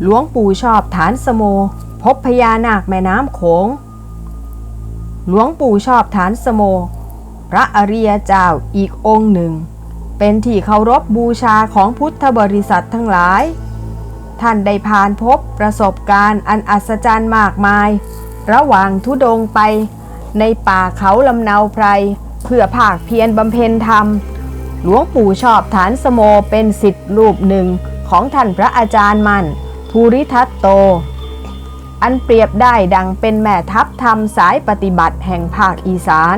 หลวงปู่ชอบฐานสโม พบพญานาคแม่น้ำโขง หลวงปู่ชอบฐานสโม พระอริยเจ้าอีกองค์หนึ่ง เป็นที่เคารพบูชาของพุทธบริษัททั้งหลาย ท่านได้ผ่านพบประสบการณ์อันอัศจรรย์มากมาย ระหว่างทุดงไป ในป่าเขาลำเนาไพร เพื่อภาคเพียรบำเพ็ญธรรม หลวงปู่ชอบฐานสโมเป็นสิทธิ์รูปหนึ่งของท่านพระอาจารย์มั่น ภูริทัตโต อันเปรียบได้ดังเป็นแม่ทัพธรรมสายปฏิบัติแห่งภาคอีสาน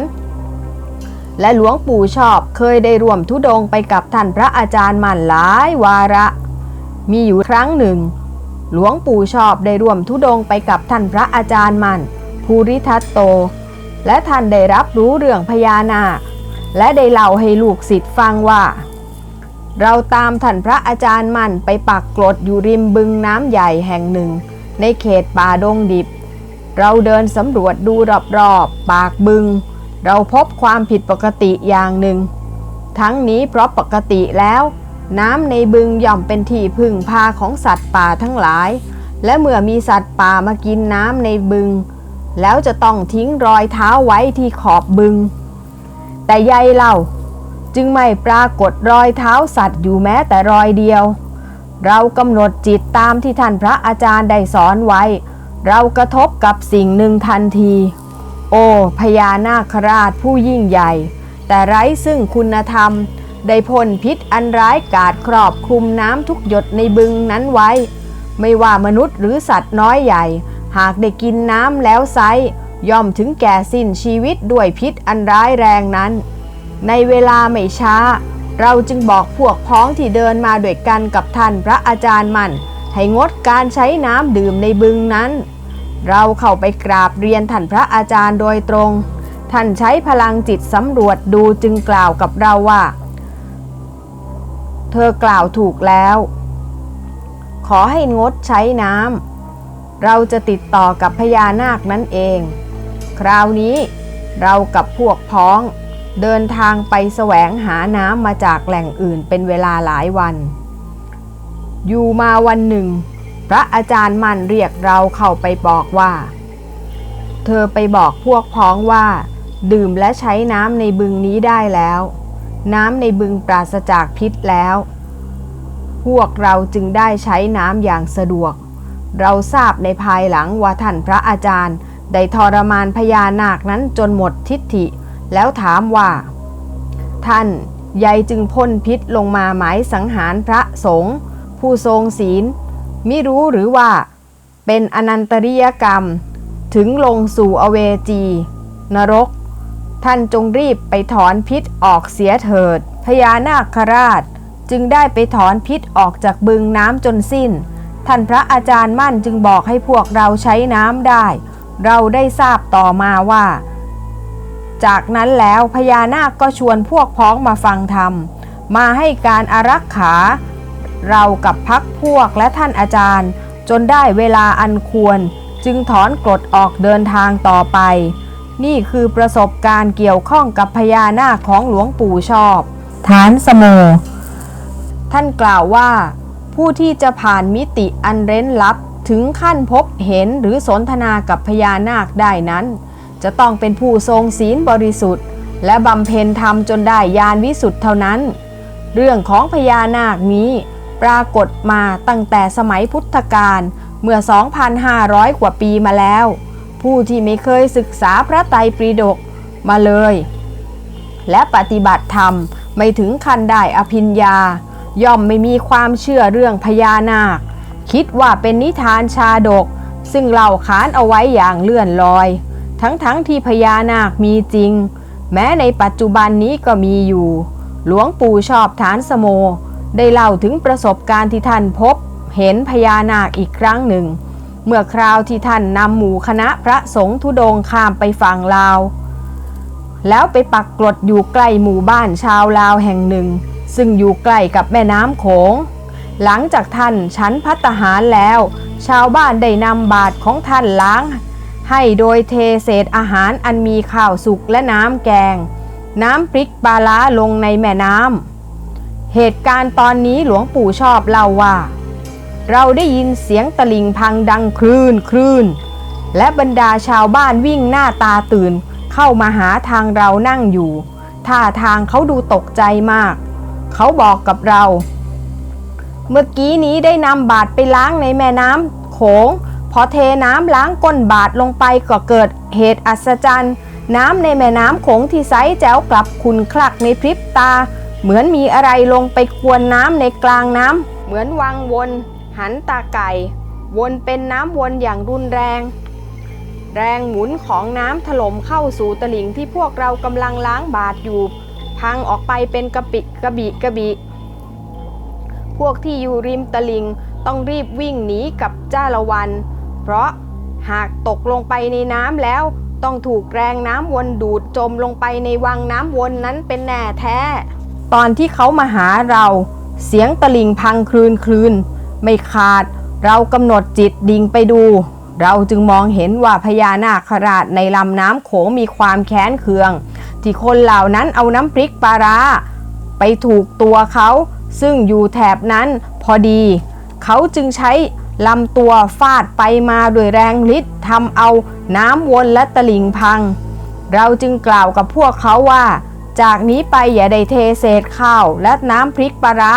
และหลวงปู่ชอบเคยได้ร่วมทุดงไปกับท่านพระอาจารย์มั่นหลายวาระ มีอยู่ครั้งหนึ่ง หลวงปู่ชอบได้ร่วมทุดงไปกับท่านพระอาจารย์มั่นภูริทัตโต และท่านได้รับรู้เรื่องพญานาคและได้เล่าให้ลูกศิษย์ฟังว่า เราตามท่านพระอาจารย์มั่นไปปักกรดอยู่ริมบึงน้ำใหญ่แห่งหนึ่ง ในเขตป่าดงดิบ เราเดินสำรวจดูรอบๆปากบึง เราพบความผิดปกติอย่างหนึ่ง ทั้งนี้เพราะปกติแล้ว น้ำในบึงย่อมเป็นที่พึ่งพาของสัตว์ป่าทั้งหลาย และเมื่อมีสัตว์ป่ามากินน้ำในบึง แล้วจะต้องทิ้งรอยเท้าไว้ที่ขอบบึง แต่ยายเล่า จึงไม่ปรากฏรอยเท้าสัตว์อยู่แม้แต่รอยเดียว เรากำหนดจิตตามที่ท่านพระอาจารย์ได้สอนไว้ เรากระทบกับสิ่งหนึ่งทันที โอ้พญานาคราชผู้ยิ่งใหญ่ แต่ไร้ซึ่งคุณธรรม ได้พ่นพิษอันร้ายกาจครอบคลุมน้ำทุกหยดในบึงนั้นไว้ ไม่ว่ามนุษย์หรือสัตว์น้อยใหญ่ หากได้กินน้ำแล้วไซย่อมถึงแก่สิ้นชีวิตด้วยพิษอันร้ายแรงนั้น ในเวลาไม่ช้า เราจึงบอกพวกพ้องที่เดินมาด้วยกันกับท่านพระอาจารย์มัน ให้งดการใช้น้ำดื่มในบึงนั้น เราเข้าไปกราบเรียนท่านพระอาจารย์โดยตรง ท่านใช้พลังจิตสำรวจดูจึงกล่าวกับเราว่า เธอกล่าวถูกแล้ว ขอให้งดใช้น้ำเราจะติดต่อกับพญานาคนั่นเอง คราวนี้เรากับพวกพ้อง เดินทางไปแสวงหาน้ำมาจากแหล่งอื่นเป็นเวลาหลายวัน อยู่มาวันหนึ่ง พระอาจารย์มันเรียกเราเข้าไปบอกว่า เธอไปบอกพวกพ้องว่า ดื่มและใช้น้ำในบึงนี้ได้แล้ว น้ำในบึงปราศจากพิษแล้ว พวกเราจึงได้ใช้น้ำอย่างสะดวก เราทราบในภายหลังว่าท่านพระอาจารย์ได้ทรมานพญานาคนั้นจนหมดทิฏฐิ แล้วถามว่า ท่านยายจึงพ่นพิษลงมาหมายสังหารพระสงฆ์ผู้ทรงศีลมิรู้หรือว่า เป็นอนันตริยกรรม ถึงลงสู่อเวจี นรก ท่านจงรีบไปถอนพิษออกเสียเถิด พญานาคราชจึงได้ไปถอนพิษออกจากบึงน้ำจนสิ้น ท่านพระอาจารย์มั่นจึงบอกให้พวกเราใช้น้ำได้ เราได้ทราบต่อมาว่า จากนั้นแล้วพญานาคก็ชวนพวกพ้องมาฟังธรรม มาให้การอารักขา เรากับพักพวกและท่านอาจารย์ จนได้เวลาอันควร จึงถอนกรดออกเดินทางต่อไป นี่คือประสบการณ์เกี่ยวข้องกับพญานาคของหลวงปู่ชอบ ฐานสโมท่านกล่าวว่า ผู้ที่จะผ่านมิติอันเร้นลับถึงขั้นพบเห็นหรือสนทนากับพญานาคได้นั้น จะต้องเป็นผู้ทรงศีลบริสุทธิ์ และบำเพ็ญธรรมจนได้ญาณวิสุทธ์เท่านั้น เรื่องของพญานาคนี้ปรากฏมาตั้งแต่สมัยพุทธกาลเมื่อ 2,500 กว่าปีมาแล้ว ผู้ที่ไม่เคยศึกษาพระไตรปิฎกมาเลย และปฏิบัติธรรมไม่ถึงขั้นได้อภิญญา ย่อมไม่มีความเชื่อเรื่องพญานาค คิดว่าเป็นนิทานชาดก ซึ่งเล่าขานเอาไว้อย่างเลื่อนลอย ทั้งๆทที่พญานาคมีจริง แม้ในปัจจุบันนี้ก็มีอยู่ หลวงปู่ชอบฐานสโม ได้เล่าถึงประสบการณ์ที่ท่านพบ เห็นพญานาคอีกครั้งหนึ่ง เมื่อคราวที่ท่านนำหมู่คณะพระสงฆ์ธุดงข้ามไปฝั่งลาว แล้วไปปักกรดอยู่ใกล้หมู่บ้านชาวลาวแห่งหนึ่ง ซึ่งอยู่ใกล้กับแม่น้ำโขงหลังจากท่านฉันพัตตาหารแล้ว ชาวบ้านได้นำบาตรของท่านล้าง ให้โดยเทเศษอาหารอันมีข้าวสุกและน้ำแกง น้ำพริกปลาล้าลงในแม่น้ำ เหตุการณ์ตอนนี้หลวงปู่ชอบเล่าว่า เราได้ยินเสียงตะลิงพังดังคลื่นคลื่น และบรรดาชาวบ้านวิ่งหน้าตาตื่น เข้ามาหาทางเรานั่งอยู่ ท่าทางเขาดูตกใจมาก เขาบอกกับเรา เมื่อกี้นี้ได้นำบาดไปล้างในแม่น้ำโขง พอเทน้ำล้างก้นบาดลงไปก็เกิดเหตุอัศจรรย์ น้ำในแม่น้ำโขงที่ใสแจ๋วกลับขุนคลักในพริบตา เหมือนมีอะไรลงไปควนน้ำในกลางน้ำเหมือนวังวน หันตาไก่ วนเป็นน้ำวนอย่างรุนแรง แรงหมุนของน้ำถล่มเข้าสู่ตลิ่งที่พวกเรากำลังล้างบาดอยู่ พังออกไปเป็นกระปิกระบิกระบิ พวกที่อยู่ริมตลิ่งต้องรีบวิ่งหนีกับจ้าละวัน เพราะหากตกลงไปในน้ำแล้ว ต้องถูกแรงน้ำวนดูดจมลงไปในวังน้ำวนนั้นเป็นแน่แท้ ตอนที่เขามาหาเรา เสียงตลิ่งพังคลืนคลืน ไม่ขาดเรากำหนดจิตดิ่งไปดู เราจึงมองเห็นว่าพญานาคราชในลำน้ำโขงมีความแค้นเคือง ที่คนเหล่านั้นเอาน้ำพริกปลาร้าไปถูกตัวเขา ซึ่งอยู่แถบนั้นพอดี เขาจึงใช้ ลำตัวฟาดไปมาด้วยแรงฤทธิ์ทำเอาน้ำวนและตลิ่งพัง เราจึงกล่าวกับพวกเขาว่า จากนี้ไปอย่าได้เทเศษข้าวและน้ำพริกปลาร้า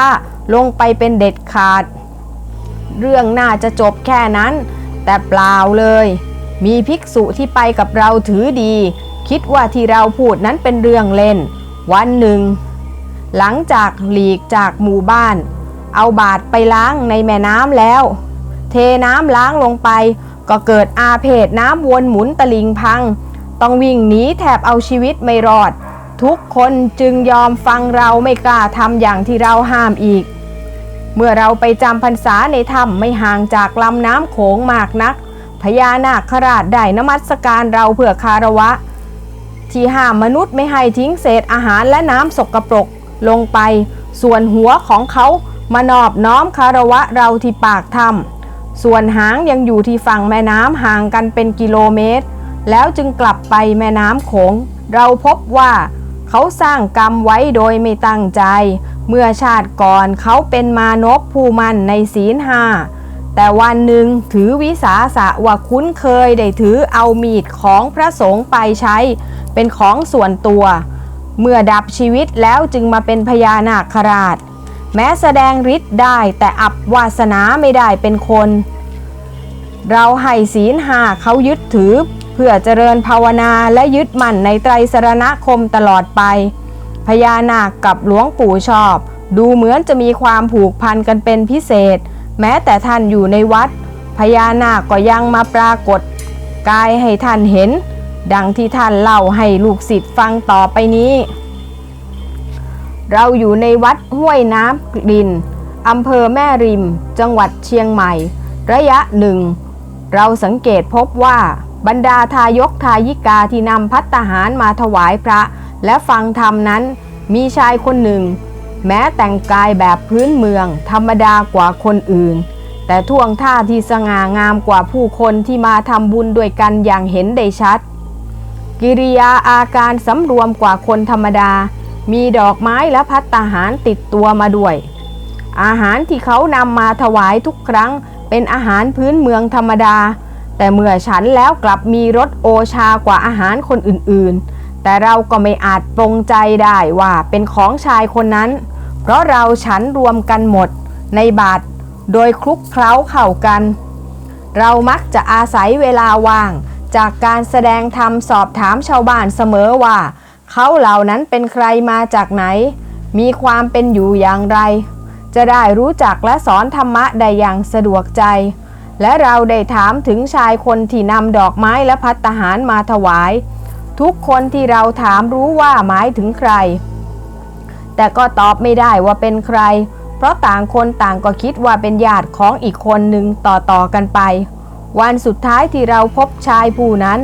ลงไปเป็นเด็ดขาด เรื่องน่าจะจบแค่นั้น แต่เปล่าเลย มีภิกษุที่ไปกับเราถือดี คิดว่าที่เราพูดนั้นเป็นเรื่องเล่น วันหนึ่ง หลังจากหลีกจากหมู่บ้าน เอาบาดไปล้างในแม่น้ำแล้ว เทน้ำล้างลงไป ก็เกิดอาเพศน้ำวนหมุนตลิงพัง ต้องวิ่งหนีแทบเอาชีวิตไม่รอด ทุกคนจึงยอมฟังเราไม่กล้าทำอย่างที่เราห้ามอีก เมื่อเราไปจำพรรษาในถ้ำไม่ห่างจากลำน้ำโขงมากนักพญานาคราชได้นมัสการเราเพื่อคารวะ ที่ห้ามมนุษย์ไม่ให้ทิ้งเศษอาหารและน้ำสกปรกลงไป ส่วนหัวของเขามานอบน้อมคารวะเราที่ปากถ้ำ ส่วนหางยังอยู่ที่ฝั่งแม่น้ำห่างกันเป็นกิโลเมตร แล้วจึงกลับไปแม่น้ำโขง เราพบว่าเขาสร้างกรรมไว้โดยไม่ตั้งใจ เมื่อชาติก่อนเขาเป็นมานพผู้มันในศีลห้าแต่วันหนึ่งถือวิสาสะว่าคุ้นเคยได้ถือเอามีดของพระสงฆ์ไปใช้ เป็นของส่วนตัว เมื่อดับชีวิตแล้วจึงมาเป็นพญานาคราช แม้แสดงฤทธิ์ได้แต่อับวาสนาไม่ได้เป็นคน เราให้ศีลหาเขายึดถือ เพื่อเจริญภาวนาและยึดมั่นในไตรสรณคมตลอดไป พญานาคกับหลวงปู่ชอบ ดูเหมือนจะมีความผูกพันกันเป็นพิเศษ แม้แต่ท่านอยู่ในวัด พญานาคก็ยังมาปรากฏ กายให้ท่านเห็น ดังที่ท่านเล่าให้ลูกศิษย์ฟังต่อไปนี้ เราอยู่ในวัดห้วยน้ำกลินอำเภอแม่ริม จังหวัดเชียงใหม่ ระยะหนึ่ง เราสังเกตพบว่าบรรดาทายกทายิกาที่นำพัตตาหารมาถวายพระ และฟังธรรมนั้น มีชายคนหนึ่ง แม้แต่งกายแบบพื้นเมือง ธรรมดากว่าคนอื่น แต่ท่วงท่าที่สง่างามกว่าผู้คนที่มาทำบุญด้วยกันอย่างเห็นได้ชัด กิริยาอาการสำรวมกว่าคนธรรมดา มีดอกไม้และพัตตาหารติดตัวมาด้วย อาหารที่เขานำมาถวายทุกครั้งเป็นอาหารพื้นเมืองธรรมดา แต่เมื่อฉันแล้วกลับมีรสโอชากว่าอาหารคนอื่นๆ แต่เราก็ไม่อาจปรงใจได้ว่าเป็นของชายคนนั้น เพราะเราฉันรวมกันหมดในบาทโดยคลุกเคล้าเข้ากัน เรามักจะอาศัยเวลาว่าง จากการแสดงธรรมสอบถามชาวบ้านเสมอว่า เขาเหล่านั้นเป็นใครมาจากไหน มีความเป็นอยู่อย่างไร จะได้รู้จักและสอนธรรมะได้อย่างสะดวกใจ และเราได้ถามถึงชายคนที่นำดอกไม้และพัตตาหารมาถวาย ทุกคนที่เราถามรู้ว่าหมายถึงใคร แต่ก็ตอบไม่ได้ว่าเป็นใคร เพราะต่างคนต่างก็คิดว่าเป็นญาติของอีกคนหนึ่งต่อๆกันไป วันสุดท้ายที่เราพบชายผู้นั้น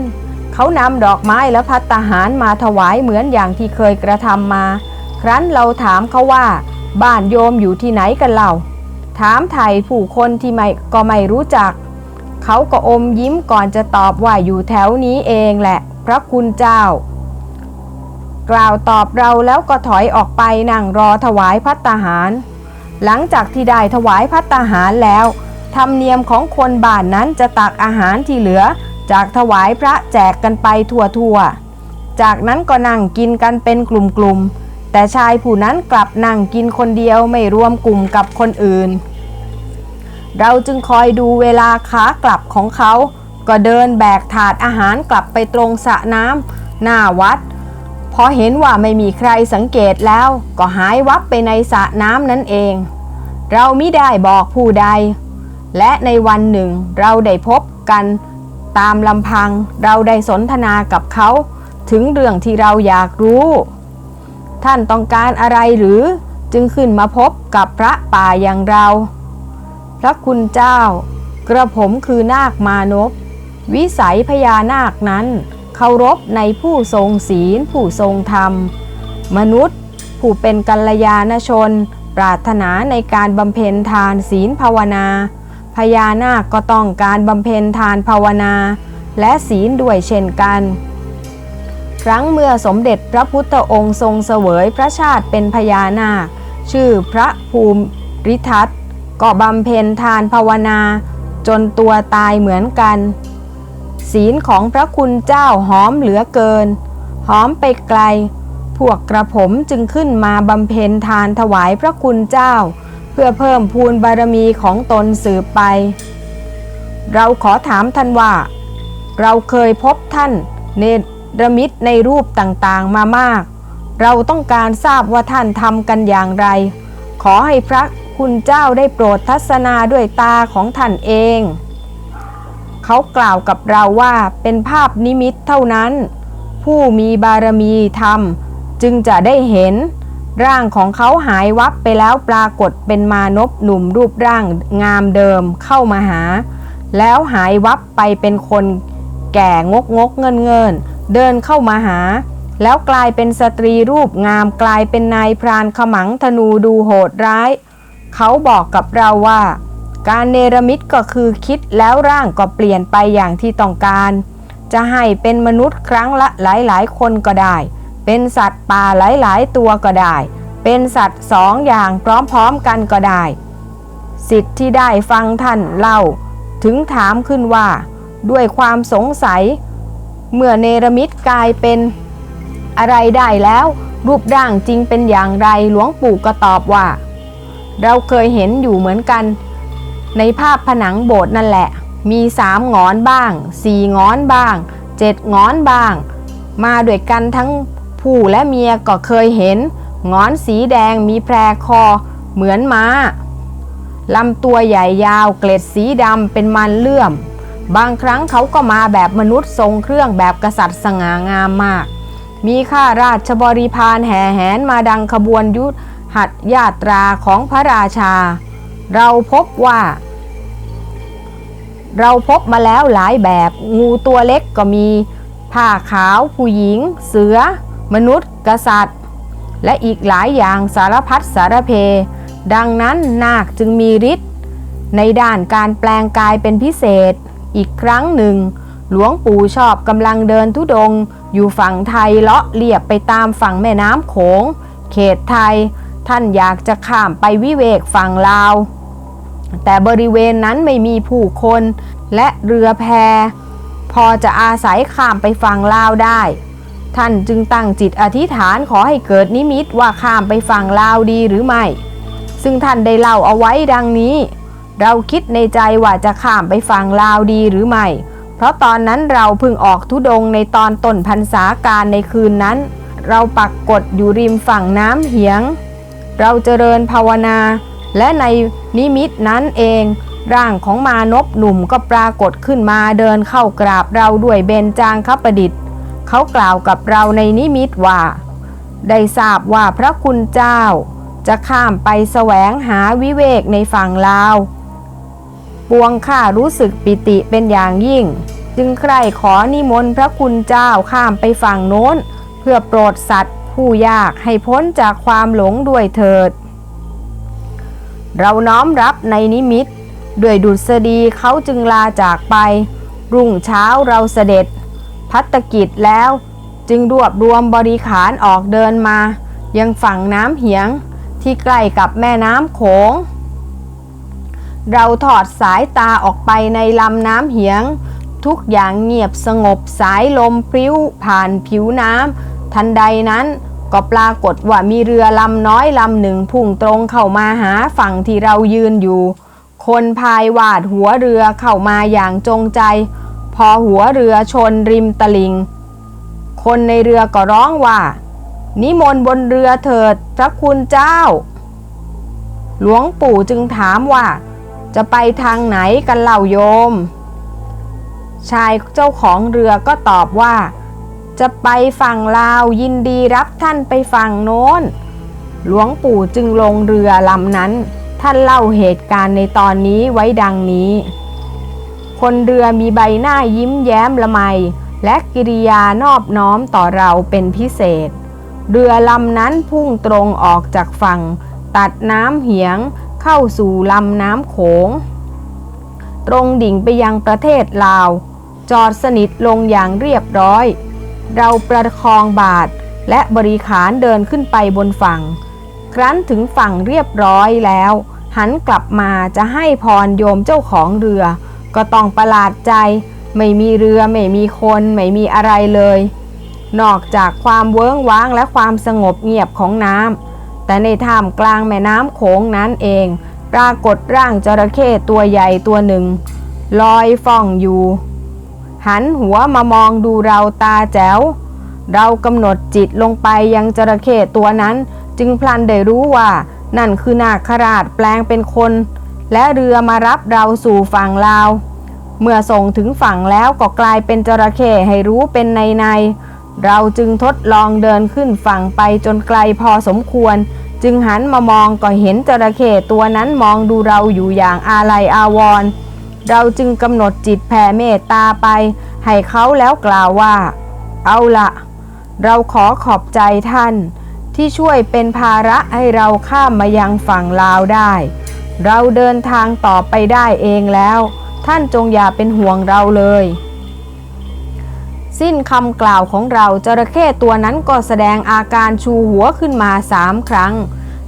เขานำดอกไม้และพัตตาหารมาถวายเหมือนอย่างที่เคยกระทำมา ครั้นเราถามเขาว่า บ้านโยมอยู่ที่ไหนกันเล่า ถามไทยผู้คนที่ไม่ก็ไม่รู้จัก เขาก็อมยิ้มก่อนจะตอบว่าอยู่แถวนี้เองแหละ พระคุณเจ้า กล่าวตอบเราแล้วก็ถอยออกไปนั่งรอถวายพัตตาหาร หลังจากที่ได้ถวายพัตตาหารแล้วธรรมเนียมของคนบ้านนั้นจะตักอาหารที่เหลือ จากถวายพระแจกกันไปทั่วๆ จากนั้นก็นั่งกินกันเป็นกลุ่มๆ แต่ชายผู้นั้นกลับนั่งกินคนเดียวไม่รวมกลุ่มกับคนอื่น เราจึงคอยดูเวลาขากลับของเขา ก็เดินแบกถาดอาหารกลับไปตรงสระน้ำหน้าวัด พอเห็นว่าไม่มีใครสังเกตแล้วก็หายวับไปในสระน้ำนั่นเอง เรามิได้บอกผู้ใด และในวันหนึ่งเราได้พบกัน ตามลำพังเราได้สนทนากับเขา ถึงเรื่องที่เราอยากรู้ ท่านต้องการอะไรหรือจึงขึ้นมาพบกับพระป่าอย่างเรา พระคุณเจ้า กระผมคือนาคมานพวิสัยพญานาคนั้น เคารพในผู้ทรงศีลผู้ทรงธรรม มนุษย์ ผู้เป็นกัลยาณชน ปรารถนาในการบำเพ็ญทานศีลภาวนา พญานาคก็ต้องการบำเพ็ญทานภาวนา และศีลด้วยเช่นกัน ครั้งเมื่อสมเด็จพระพุทธองค์ทรงเสวยพระชาติเป็นพญานาค ชื่อพระภูมิริทัตก็บำเพ็ญทานภาวนา จนตัวตายเหมือนกัน ศีลของพระคุณเจ้าหอมเหลือเกิน หอมไปไกล พวกกระผมจึงขึ้นมาบำเพ็ญทานถวายพระคุณเจ้า เพื่อเพิ่มพูนบารมีของตนสืบไป เราขอถามท่านว่า เราเคยพบท่านเนรมิตในรูปต่างๆมามาก เราต้องการทราบว่าท่านทำกันอย่างไร ขอให้พระคุณเจ้าได้โปรดทัศนาด้วยตาของท่านเอง เขากล่าวกับเราว่าเป็นภาพนิมิตเท่านั้น ผู้มีบารมีธรรมจึงจะได้เห็น ร่างของเขาหายวับไปแล้วปรากฏเป็นมานพหนุ่มรูปร่างงามเดิมเข้ามาหา แล้วหายวับไปเป็นคนแก่งกงกเงินเงินเดินเข้ามาหา แล้วกลายเป็นสตรีรูปงามกลายเป็นนายพรานขมังธนูดูโหดร้าย เขาบอกกับเราว่า การเนรมิตก็คือคิดแล้วร่างก็เปลี่ยนไปอย่างที่ต้องการ จะให้เป็นมนุษย์ครั้งละหลายๆ คนก็ได้ เป็นสัตว์ป่าหลาย ๆ ตัวก็ได้ เป็นสัตว์สองอย่างพร้อม ๆ กันก็ได้ สิทธิ์ที่ได้ฟังท่านเล่า ถึงถามขึ้นว่า ด้วยความสงสัย เมื่อเนรมิตกลายเป็นอะไรได้แล้ว รูปร่างจริงเป็นอย่างไรหลวงปู่ก็ตอบว่า เราเคยเห็นอยู่เหมือนกัน ในภาพผนังโบสถ์นั่นแหละ มีสามงอนบ้างสี่งอนบ้างเจ็ดงอนบ้าง มาด้วยกันทั้ง ผู้และเมียก็เคยเห็นงอนสีแดงมีแพรคอเหมือนม้าลำตัวใหญ่ยาวเกล็ดสีดำเป็นมันเลื่อม บางครั้งเขาก็มาแบบมนุษย์ทรงเครื่องแบบกษัตริย์สง่างามมาก มีข้าราชบริพารแห่แหนมาดังขบวนยุทธหัดยาตราของพระราชา เราพบว่า เราพบมาแล้วหลายแบบ งูตัวเล็กก็มี ผ้าขาวผู้หญิง เสือ มนุษย์ กษัตริย์ และอีกหลายอย่างสารพัดสารเพ ดังนั้นนาคจึงมีฤทธิ์ในด้านการแปลงกายเป็นพิเศษ อีกครั้งหนึ่ง หลวงปู่ชอบกำลังเดินทุดงค์อยู่ฝั่งไทยเลาะเลียบไปตามฝั่งแม่น้ำโขง เขตไทย ท่านอยากจะข้ามไปวิเวกฝั่งลาว แต่บริเวณนั้นไม่มีผู้คนและเรือแพพอจะอาศัยข้ามไปฝั่งลาวได้ ท่านจึงตั้งจิตอธิษฐานขอให้เกิดนิมิตว่าข้ามไปฝั่งลาวดีหรือไม่ ซึ่งท่านได้เล่าเอาไว้ดังนี้ เราคิดในใจว่าจะข้ามไปฝั่งลาวดีหรือไม่ เพราะตอนนั้นเราเพิ่งออกทุดงในตอนต้นพรรษาการในคืนนั้น เราปักกดอยู่ริมฝั่งน้ำเหียง เราเจริญภาวนา และในนิมิตนั้นเองร่างของมานพหนุ่มก็ปรากฏขึ้นมาเดินเข้ากราบเราด้วยเบญจางคประดิษฐ์ เขากล่าวกับเราในนิมิตว่า ได้ทราบว่าพระคุณเจ้า จะข้ามไปแสวงหาวิเวกในฝั่งลาว ปวงข้ารู้สึกปิติเป็นอย่างยิ่ง จึงใคร่ขอนิมนต์พระคุณเจ้าข้ามไปฝั่งโน้น เพื่อโปรดสัตว์ผู้ยากให้พ้นจากความหลงด้วยเถิด เราน้อมรับในนิมิต ด้วยดุษฎีเขาจึงลาจากไป รุ่งเช้าเราเสด็จ พัตกิจแล้ว จึงรวบรวมบริขารออกเดินมา ยังฝั่งน้ำเหียงที่ใกล้กับแม่น้ำโขง เราถอดสายตาออกไปในลำน้ำเหียง ทุกอย่างเงียบสงบสายลมพริ้วผ่านผิวน้ำทันใดนั้นก็ปรากฏว่ามีเรือลำน้อยลำหนึ่งพุ่งตรงเข้ามาหาฝั่งที่เรายืนอยู่ คนพายวาดหัวเรือเข้ามาอย่างจงใจ พอหัวเรือชนริมตลิง คนในเรือก็ร้องว่า นิมนต์บนเรือเถิดพระคุณเจ้า หลวงปู่จึงถามว่า จะไปทางไหนกันเล่าโยม ชายเจ้าของเรือก็ตอบว่า จะไปฝั่งลาวยินดีรับท่านไปฝั่งโน้น หลวงปู่จึงลงเรือลำนั้น ท่านเล่าเหตุการณ์ในตอนนี้ไว้ดังนี้ คนเรือมีใบหน้ายิ้มแย้มละไม และกิริยานอบน้อมต่อเราเป็นพิเศษ เรือลำนั้นพุ่งตรงออกจากฝั่ง ตัดน้ำเหียงเข้าสู่ลำน้ำโขง ตรงดิ่งไปยังประเทศลาว จอดสนิทลงอย่างเรียบร้อย เราประคองบาทและบริขารเดินขึ้นไปบนฝั่ง ครั้นถึงฝั่งเรียบร้อยแล้ว หันกลับมาจะให้พรโยมเจ้าของเรือ ก็ต้องประหลาดใจ ไม่มีเรือไม่มีคนไม่มีอะไรเลย นอกจากความเวิ้งว้างและความสงบเงียบของน้ำแต่ในท่ามกลางแม่น้ำโขงนั้นเอง ปรากฏร่างจระเข้ตัวใหญ่ตัวหนึ่ง ลอยฟ่องอยู่ หันหัวมามองดูเราตาแจ๋วเรากำหนดจิตลงไปยังจระเข้ตัวนั้น จึงพลันได้รู้ว่า นั่นคือนาคราชแปลงเป็นคน และเรือมารับเราสู่ฝั่งลาว เมื่อส่งถึงฝั่งแล้วก็กลายเป็นจระเข้ให้รู้เป็นในใน เราจึงทดลองเดินขึ้นฝั่งไปจนไกลพอสมควร จึงหันมามองก็เห็นจระเข้ตัวนั้นมองดูเราอยู่อย่างอาลัยอาวรณ์เราจึงกำหนดจิตแผ่เมตตาไป ให้เขาแล้วกล่าวว่า เอาละเราขอขอบใจท่าน ที่ช่วยเป็นภาระให้เราข้ามมายังฝั่งลาวได้ เราเดินทางต่อไปได้เองแล้ว ท่านจงอย่าเป็นห่วงเราเลย สิ้นคำกล่าวของเราจระเข้ตัวนั้นก็แสดงอาการชูหัวขึ้นมาสามครั้ง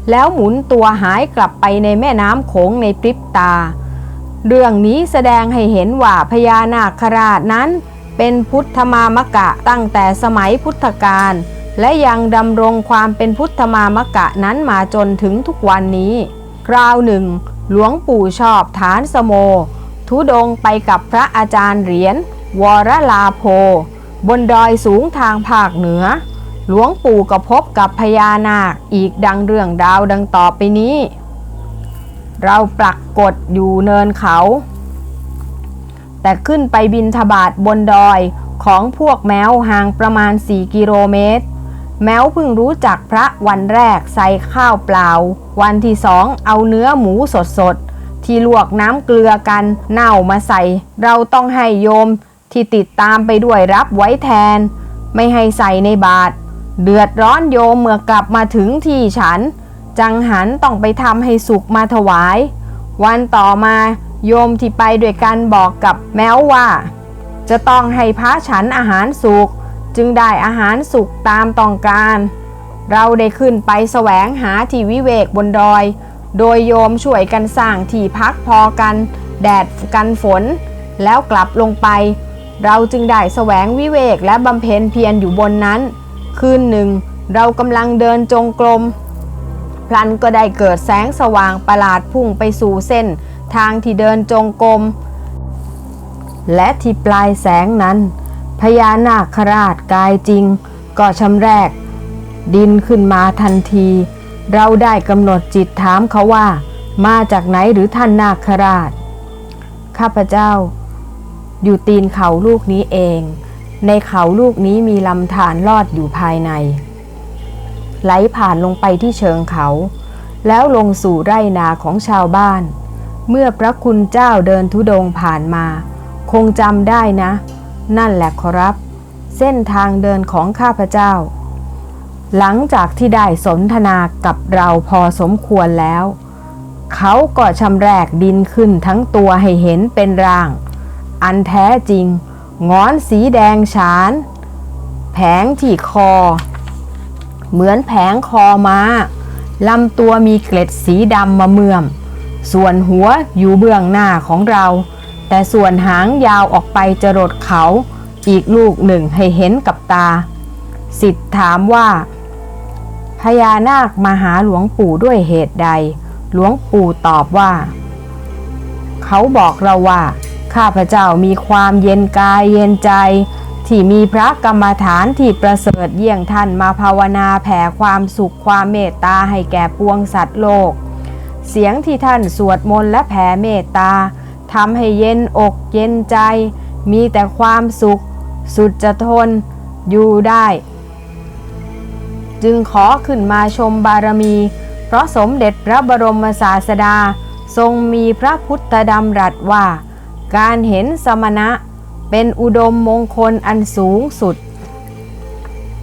แล้วหมุนตัวหายกลับไปในแม่น้ำโขงในพริบตา เรื่องนี้แสดงให้เห็นว่าพญานาคราชนั้น เป็นพุทธมามกะตั้งแต่สมัยพุทธกาลและยังดำรงความเป็นพุทธมามกะนั้นมาจนถึงทุกวันนี้ คราวหนึ่ง หลวงปู่ชอบฐานสโม ทุดงไปกับพระอาจารย์เหรียญวรลาโพ บนดอยสูงทางภาคเหนือ หลวงปู่ก็พบกับพญานาคอีกดังเรื่องดาวดังต่อไปนี้ เราปรากฏอยู่เนินเขา แต่ขึ้นไปบินทบาทบนดอยของพวกแมวห่างประมาณ 4 กิโลเมตร แมวเพิ่งรู้จักพระวันแรกใส่ข้าวเปล่า วันที่สองเอาเนื้อหมูสดๆที่ลวกน้ำเกลือกันเน่ามาใส่ เราต้องให้โยมที่ติดตามไปด้วยรับไว้แทน ไม่ให้ใส่ในบาตรเดือดร้อนโยมเมื่อกลับมาถึงที่ฉัน จังหันต้องไปทำให้สุกมาถวาย วันต่อมาโยมที่ไปด้วยกันบอกกับแมวว่า จะต้องให้พระฉันอาหารสุก จึงได้อาหารสุกตามต้องการ เราได้ขึ้นไปแสวงหาที่วิเวกบนดอย โดยโยมช่วยกันสร้างที่พักพอกัน แดดกันฝน แล้วกลับลงไป เราจึงได้แสวงวิเวกและบำเพ็ญเพียรอยู่บนนั้น คืนหนึ่ง เรากำลังเดินจงกรมพลันก็ได้เกิดแสงสว่างประหลาดพุ่งไปสู่เส้น ทางที่เดินจงกรมและที่ปลายแสงนั้น พญานาคราชกายจริง ก็ชำแรก ดินขึ้นมาทันที เราได้กำหนดจิตถามเขาว่า มาจากไหนหรือท่านนาคราช ข้าพเจ้า อยู่ตีนเขาลูกนี้เอง ในเขาลูกนี้มีลำธารลอดอยู่ภายใน ไหลผ่านลงไปที่เชิงเขา แล้วลงสู่ไร่นาของชาวบ้าน เมื่อพระคุณเจ้าเดินทุดงผ่านมา คงจำได้นะ นั่นแหละขอรับ เส้นทางเดินของข้าพเจ้า หลังจากที่ได้สนทนากับเราพอสมควรแล้ว เขาก็ชำแรกดินขึ้นทั้งตัวให้เห็นเป็นร่าง อันแท้จริงงอนสีแดงฉาน แผงที่คอ เหมือนแผงคอม้าลำตัวมีเกล็ดสีดำมาเมื่อม ส่วนหัวอยู่เบื้องหน้าของเรา แต่ส่วนหางยาวออกไปจรดเขาอีกลูกหนึ่งให้เห็นกับตา สิทธิ์ถามว่า พญานาคมาหาหลวงปู่ด้วยเหตุใด หลวงปู่ตอบว่า เขาบอกเราว่า ข้าพเจ้ามีความเย็นกายเย็นใจ ที่มีพระกรรมฐานที่ประเสริฐเยี่ยงท่านมาภาวนาแผ่ความสุขความเมตตาให้แก่ปวงสัตว์โลก เสียงที่ท่านสวดมนต์และแผ่เมตตา ทำให้เย็นอกเย็นใจ มีแต่ความสุข สุดจะทนอยู่ได้ จึงขอขึ้นมาชมบารมี เพราะสมเด็จพระบรมศาสดา ทรงมีพระพุทธดำรัสว่า การเห็นสมณะเป็นอุดมมงคลอันสูงสุด